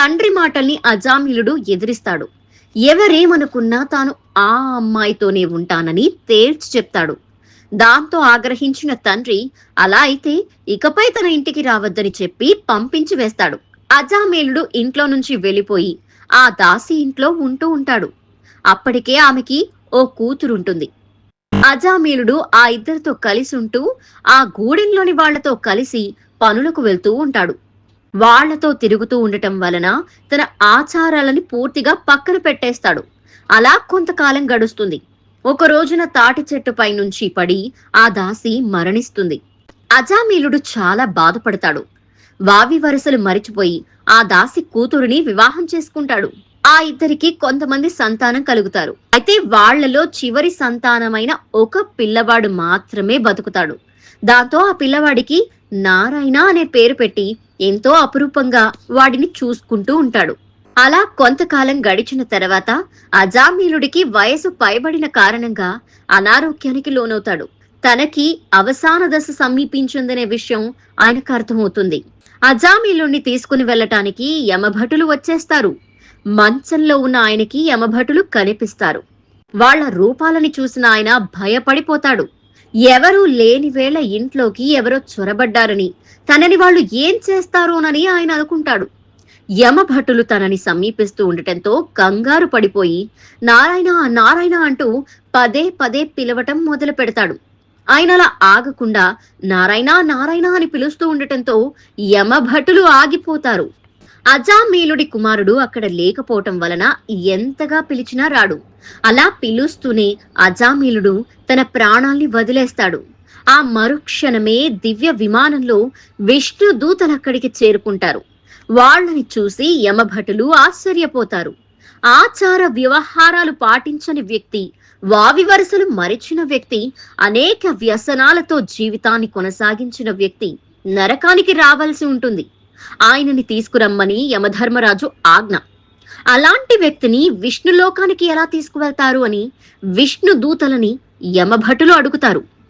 తండ్రి మాటల్ని అజామిలుడు ఎదిరిస్తాడు. ఎవరేమనుకున్నా తాను ఆ అమ్మాయితోనే ఉంటానని తేల్చి చెప్తాడు. దాంతో ఆగ్రహించిన తండ్రి అలా అయితే ఇకపై తన ఇంటికి రావద్దని చెప్పి పంపించి వేస్తాడు. అజామేలుడు ఇంట్లో నుంచి వెళ్ళిపోయి ఆ దాసి ఇంట్లో ఉంటూ ఉంటాడు. అప్పటికే ఆమెకి ఓ కూతురుంటుంది. అజామేలుడు ఆ ఇద్దరితో కలిసి ఉంటూ ఆ గూడెంలోని వాళ్ళతో కలిసి పనులకు వెళ్తూ ఉంటాడు. వాళ్ళతో తిరుగుతూ ఉండటం వలన తన ఆచారాలని పూర్తిగా పక్కన పెట్టేస్తాడు. అలా కొంతకాలం గడుస్తుంది. ఒక రోజున తాటి చెట్టుపై నుంచి పడి ఆ దాసి మరణిస్తుంది. అజామీలుడు చాలా బాధపడతాడు. వావి వరసలు మరిచిపోయి ఆ దాసి కూతురుని వివాహం చేసుకుంటాడు. ఆ ఇద్దరికి కొంతమంది సంతానం కలుగుతారు. అయితే వాళ్ళలో చివరి సంతానమైన ఒక పిల్లవాడు మాత్రమే బతుకుతాడు. దాంతో ఆ పిల్లవాడికి నారాయణ అనే పేరు పెట్టి ఎంతో అపురూపంగా వాడిని చూసుకుంటూ ఉంటాడు. అలా కొంతకాలం గడిచిన తర్వాత అజామీలుడికి వయసు పైబడిన కారణంగా అనారోగ్యానికి లోనవుతాడు. తనకి అవసాన దశ సమీపించిందనే విషయం ఆయనకు అర్థమవుతుంది. అజామీలుణ్ణి తీసుకుని వెళ్ళటానికి యమభటులు వచ్చేస్తారు. మంచంలో ఉన్న ఆయనకి యమభటులు కనిపిస్తారు. వాళ్ళ రూపాలని చూసిన ఆయన భయపడిపోతాడు. ఎవరూ లేని వేళ ఇంట్లోకి ఎవరో చొరబడ్డారని తనని వాళ్ళు ఏం చేస్తారోనని ఆయన అనుకుంటాడు. యమభటులు తనని సమీపిస్తూ ఉండటంతో కంగారు పడిపోయి నారాయణ నారాయణ అంటూ పదే పదే పిలవటం మొదలు పెడతాడు. ఆయన అలా ఆగకుండా నారాయణ నారాయణ అని పిలుస్తూ ఉండటంతో యమభటులు ఆగిపోతారు. అజామీలుడి కుమారుడు అక్కడ లేకపోవటం వలన ఎంతగా పిలిచినా రాడు. అలా పిలుస్తూనే అజామీలుడు తన ప్రాణాల్ని వదిలేస్తాడు. ఆ మరుక్షణమే దివ్య విమానంలో విష్ణు దూతలు అక్కడికి చేరుకుంటారు. వాళ్ళని చూసి యమభటులు ఆశ్చర్యపోతారు. ఆచార వ్యవహారాలు పాటించని వ్యక్తి వావి వరుసలు మరిచిన వ్యక్తి అనేక వ్యసనాలతో జీవితాన్ని కొనసాగించిన వ్యక్తి నరకానికి రావాల్సి ఉంటుంది. ఆయనని తీసుకురమ్మని యమధర్మరాజు ఆజ్ఞ. అలాంటి వ్యక్తిని విష్ణులోకానికి ఎలా తీసుకువెళ్తారు అని విష్ణు దూతలని యమభటులు అడుగుతారు.